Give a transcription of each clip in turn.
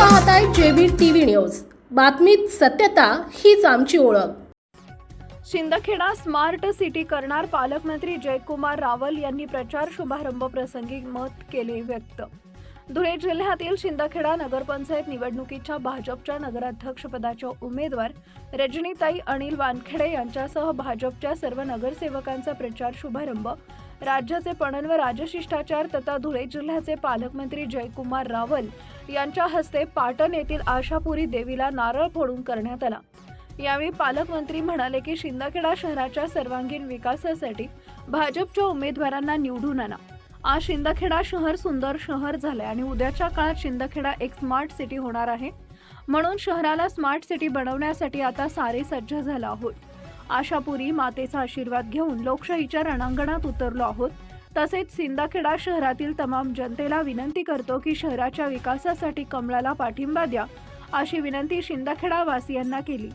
पाहताय आहे TV news. बातमीत सत्यता हीच आमची ओळख. शिंदखेडा स्मार्ट सिटी करणार पालकमंत्री जयकुमार रावल यांनी प्रचार शुभारंभ प्रसंगी मत केले व्यक्त. धुळे जिल्ह्यातील शिंदखेडा नगरपंचायत निवडणुकीच्या भाजपच्या नगराध्यक्षपदाच्या उमेदवार रजनीताई अनिल वानखेडे यांच्यासह भाजपच्या सर्व नगरसेवकांचा प्रचार शुभारंभ राज्याचे पणन व राजशिष्टाचार तथा धुळे जिल्ह्याचे पालकमंत्री जयकुमार रावल यांच्या हस्ते पाटण येथील आशापुरी देवीला नारळ फोडून करण्यात आला. यावेळी पालकमंत्री म्हणाले की शिंदखेडा शहराच्या सर्वांगीण विकासासाठी भाजपच्या उमेदवारांना निवडून आणा. आज शिंदखेडा शहर सुंदर शहर झाले आणि उद्याच्या काळात शिंदखेडा एक स्मार्ट सिटी होणार आहे. म्हणून शहराला स्मार्ट सिटी बनवण्यासाठी आता सारे सज्ज झाला आहोत. आशापुरी मातेचा आशीर्वाद घेऊन लोकशाहीच्या रणांगणात उतरलो आहोत. तसेच सिंदखेडा शहरातील तमाम जनतेला विनंती करतो की शहराच्या विकासासाठी कमळाला पाठिंबा द्या अशी विनंती शिंदखेडा वासियांना केली.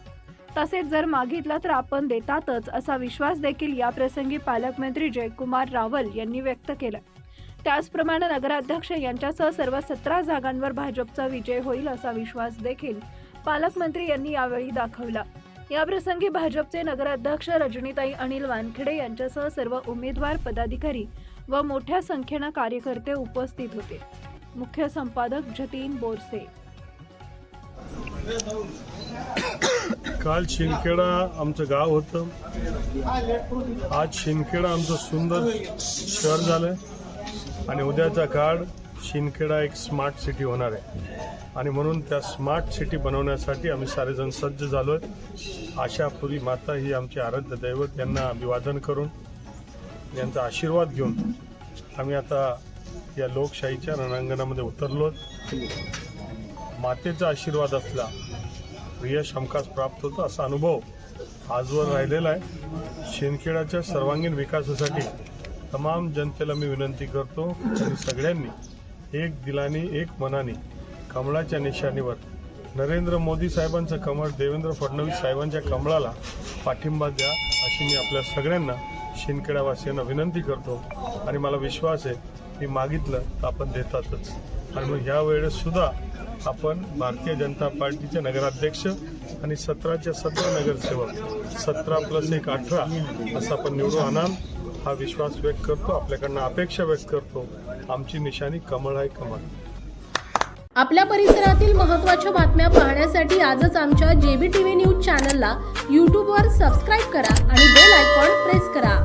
तसेच जर मागितलं तर आपण देतातच असा विश्वास देखील या प्रसंगी पालकमंत्री जयकुमार रावल यांनी व्यक्त केला. त्याचप्रमाणे नगराध्यक्ष यांच्यासह सर्व सतरा जागांवर भाजपचा विजय होईल असा विश्वास देखील पालकमंत्री यांनी यावेळी दाखवला. याप्रसंगी भाजपचे नगराध्यक्ष रजनीताई अनिल वानखेडे यांच्यासह सर्व उमेदवार पदाधिकारी व मोठ्या संख्येनं कार्यकर्ते उपस्थित होते. मुख्य संपादक जतीन बोरसे. काल शिंदखेडा आमचं गाव होतं. आज शिंदखेडा आमचं सुंदर शहर झालं. आणि उद्याचा काळ शिंदखेडा एक स्मार्ट सिटी होणार आहे. आणि म्हणून त्या स्मार्ट सिटी बनवण्यासाठी आम्ही सारेजण सज्ज झालो आहे आशापुरी माता ही आमची आराध्य दैवत यांना अभिवादन करून यांचा आशीर्वाद घेऊन आम्ही आता या लोकशाहीच्या रणांगणामध्ये उतरलो मातेचा आशीर्वाद असला यश हमखास प्राप्त होतो असा अनुभव आजवर राहिलेला आहे. शिंदखेडाच्या सर्वांगीण विकासासाठी तमाम जनतेला मी विनंती करतो आणि सगळ्यांनी एक दिलाने एक मनाने. कमळाच्या निशाणीवर. नरेंद्र मोदी साहेबांचं कमळ देवेंद्र फडणवीस साहेबांच्या कमळाला पाठिंबा द्या अशी मी आपल्या सगळ्यांना शिंदखेडावासियांना विनंती करतो. आणि मला विश्वास आहे की मागितलं तर आपण देतातच. आणि मग ह्या वेळेससुद्धा आपण भारतीय जनता पार्टीचे नगराध्यक्ष आणि सतराच्या सतरा नगरसेवक सतरा प्लस एक अठरा असं आपण निवडून आणाल. हा विश्वास व्यक्त करतो आपल्याकडनं अपेक्षा व्यक्त करतो. आमची निशाणी कमळ आहे कमळ. आपल्या परिसरातील महत्त्वाच्या बातम्या पाहण्यासाठी आजच आमच्या जेबी टीव्ही न्यूज चॅनलला यूट्यूबवर सबस्क्राईब करा आणि बेल आयकॉन प्रेस करा.